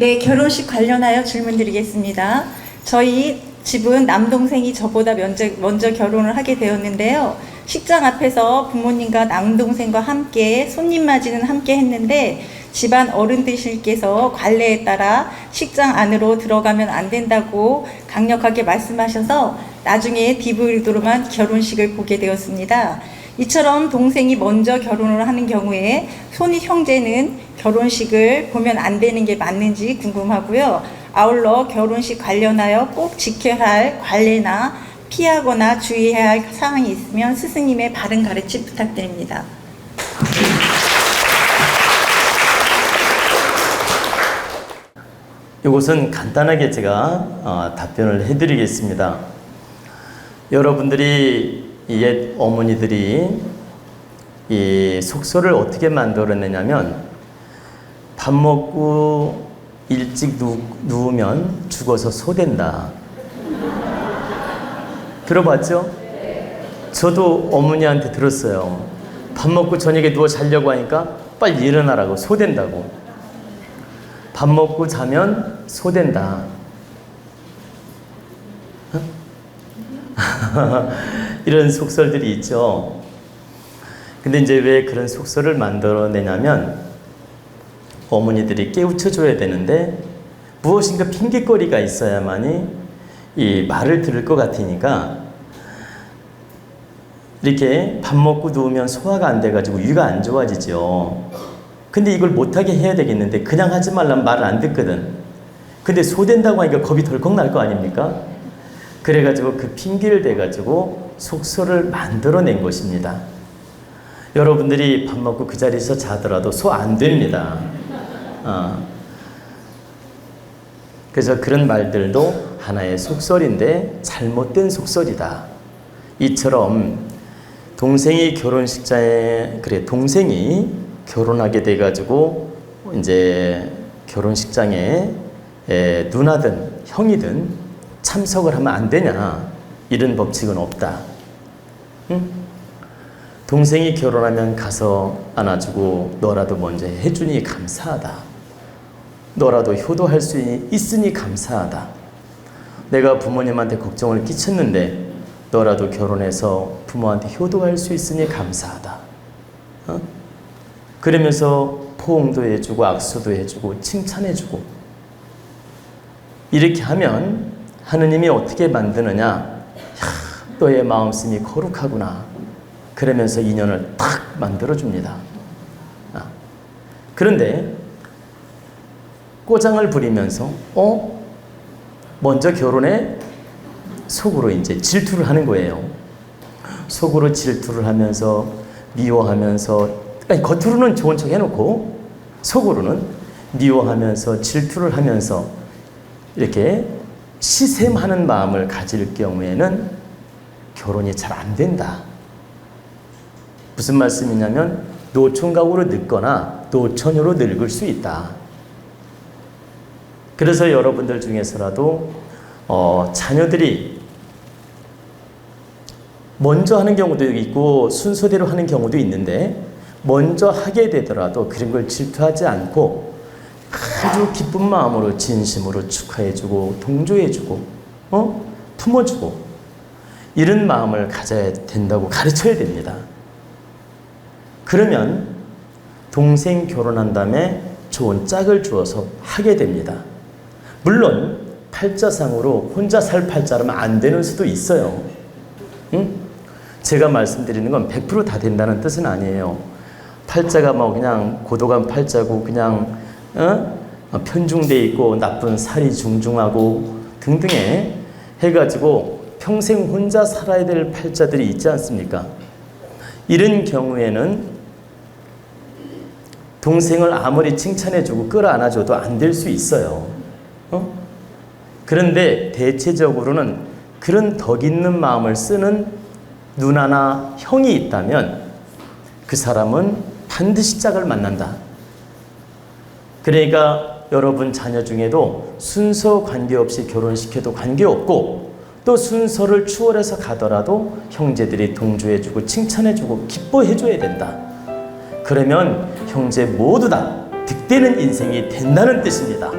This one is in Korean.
네, 결혼식 관련하여 질문 드리겠습니다. 저희 집은 남동생이 저보다 먼저, 먼저 결혼을 하게 되었는데요. 식장 앞에서 부모님과 남동생과 함께 손님 맞이는 함께 했는데 집안 어른들께서 관례에 따라 식장 안으로 들어가면 안 된다고 강력하게 말씀하셔서 나중에 DVD로만 결혼식을 보게 되었습니다. 이처럼 동생이 먼저 결혼을 하는 경우에 손이 형제는 결혼식을 보면 안 되는 게 맞는지 궁금하고요. 아울러 결혼식 관련하여 꼭 지켜야 할 관례나 피하거나 주의해야 할 사항이 있으면 스승님의 바른 가르침 부탁드립니다. 이것은 간단하게 제가 어, 답변을 해드리겠습니다. 여러분들이 옛 어머니들이 이 속설을 어떻게 만들어내냐면 밥 먹고 일찍 누, 누우면 죽어서 소된다. 들어봤죠? 저도 어머니한테 들었어요. 밥 먹고 저녁에 누워 자려고 하니까 빨리 일어나라고 소된다고. 밥 먹고 자면 소된다. 이런 속설들이 있죠. 근데 이제 왜 그런 속설을 만들어내냐면 어머니들이 깨우쳐줘야 되는데 무엇인가 핑계거리가 있어야만이 이 말을 들을 것 같으니까 이렇게 밥 먹고 누우면 소화가 안 돼가지고 위가 안 좋아지죠. 근데 이걸 못하게 해야 되겠는데 그냥 하지 말라면 말을 안 듣거든. 근데 소된다고 하니까 겁이 덜컥 날 거 아닙니까? 그래가지고 그 핑계를 대가지고 속설을 만들어낸 것입니다. 여러분들이 밥 먹고 그 자리에서 자더라도 소 안 됩니다. 어. 그래서 그런 말들도 하나의 속설인데 잘못된 속설이다. 이처럼 동생이 결혼식장에 그래 동생이 결혼하게 돼 가지고 이제 결혼식장에 에, 누나든 형이든 참석을 하면 안 되냐 이런 법칙은 없다. 응? 동생이 결혼하면 가서 안아주고 너라도 먼저 해주니 감사하다. 너라도 효도할 수 있으니 감사하다. 내가 부모님한테 걱정을 끼쳤는데 너라도 결혼해서 부모한테 효도할 수 있으니 감사하다. 어? 그러면서 포옹도 해주고 악수도 해주고 칭찬해주고 이렇게 하면 하느님이 어떻게 만드느냐? 야, 너의 마음씀이 거룩하구나. 그러면서 인연을 탁 만들어줍니다. 아. 그런데 꼬장을 부리면서 어 먼저 결혼해 속으로 이제 질투를 하는 거예요. 속으로 질투를 하면서 미워하면서 아니, 겉으로는 좋은 척 해놓고 속으로는 미워하면서 질투를 하면서 이렇게 시샘하는 마음을 가질 경우에는 결혼이 잘 안 된다. 무슨 말씀이냐면 노총각으로 늙거나 노처녀로 늙을 수 있다. 그래서 여러분들 중에서라도 어, 자녀들이 먼저 하는 경우도 있고 순서대로 하는 경우도 있는데 먼저 하게 되더라도 그런 걸 질투하지 않고 아주 기쁜 마음으로 진심으로 축하해주고 동조해주고 어 품어주고 이런 마음을 가져야 된다고 가르쳐야 됩니다. 그러면 동생 결혼한 다음에 좋은 짝을 주어서 하게 됩니다. 물론 팔자상으로 혼자 살 팔자라면 안 되는 수도 있어요. 응? 제가 말씀드리는 건 100%다 된다는 뜻은 아니에요. 팔자가 뭐 그냥 고도감 팔자고 그냥 어? 편중돼 있고 나쁜 살이 중중하고 등등에 해가지고 평생 혼자 살아야 될 팔자들이 있지 않습니까? 이런 경우에는 동생을 아무리 칭찬해주고 끌어안아줘도 안 될 수 있어요. 어? 그런데 대체적으로는 그런 덕 있는 마음을 쓰는 누나나 형이 있다면 그 사람은 반드시 짝을 만난다. 그러니까 여러분 자녀 중에도 순서 관계없이 결혼시켜도 관계없고 또 순서를 추월해서 가더라도 형제들이 동조해주고 칭찬해주고 기뻐해줘야 된다. 그러면 형제 모두 다 득되는 인생이 된다는 뜻입니다.